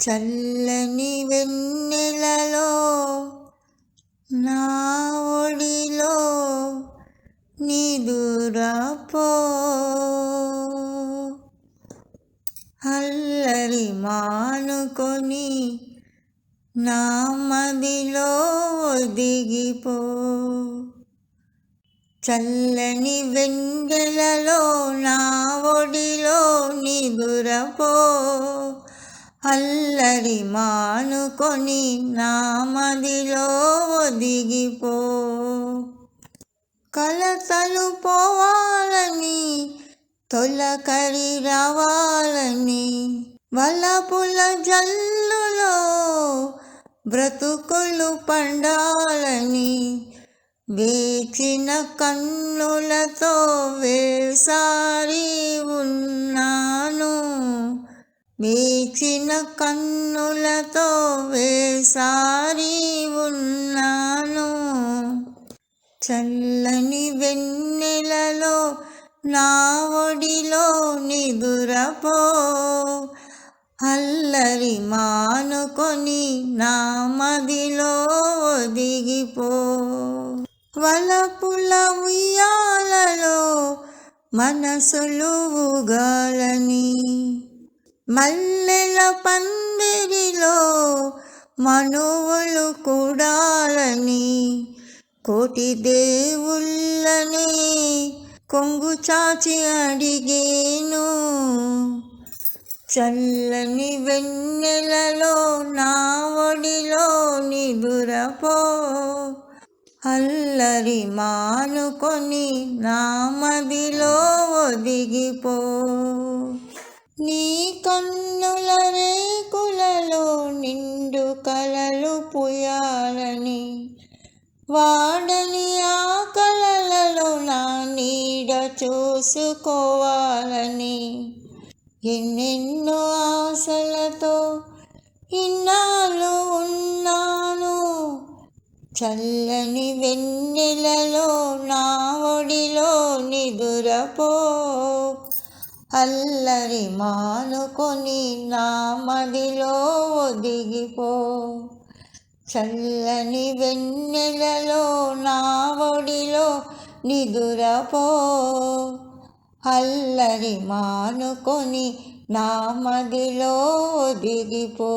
చల్లని వెన్నెలలో నా ఒడిలో నిదురపో అల్లరి మానుకొని నా మదిలో ఒదిగిపో. చల్లని వెండెలలో నా ఒడిలో నిదురపో అల్లరి మానుకొని నా మదిలో ఒదిగిపో. కలతలు పోవాలని తొలకరి రావాలని వలపుల జల్లులో బ్రతుకులు పండాలని వేచిన కన్నులతో వేసారి ఉన్నాను. మీచిన కన్నులతో వేసారి ఉన్నాను. చల్లని వెన్నెలలో నా ఒడిలో నిదురపో. అల్లరి మానుకొని నా మదిలో ఒదిగిపో వలపుల ఉయ్యాలలో మనసులు ఉగాలని మల్లెల పందిరిలో మనువులు కూడాలని కోటి దేవుళ్ళని కొంగు చాచి అడిగేను. చల్లని వెన్నెలలో నా ఒడిలో నిదురపో అల్లరి మానుకొని నామదిలో ఒదిగిపో. నీ కన్నుల రేకులలో నిండు కలలు పుయాలని వాడని ఆ కలలలో నా నీడ చూసుకోవాలని ఎన్నెన్నో ఆశలతో ఇన్నాళ్ళు ఉన్నాను. చల్లని వెన్నెలలో నా ఒడిలో నిదురపో అల్లరి మానుకొని నా మదిలో ఒదిగిపో. చల్లని వెన్నెలలో నా ఒడిలో నిదురపో. అల్లరి మానుకొని నా మదిలో ఒదిగిపో.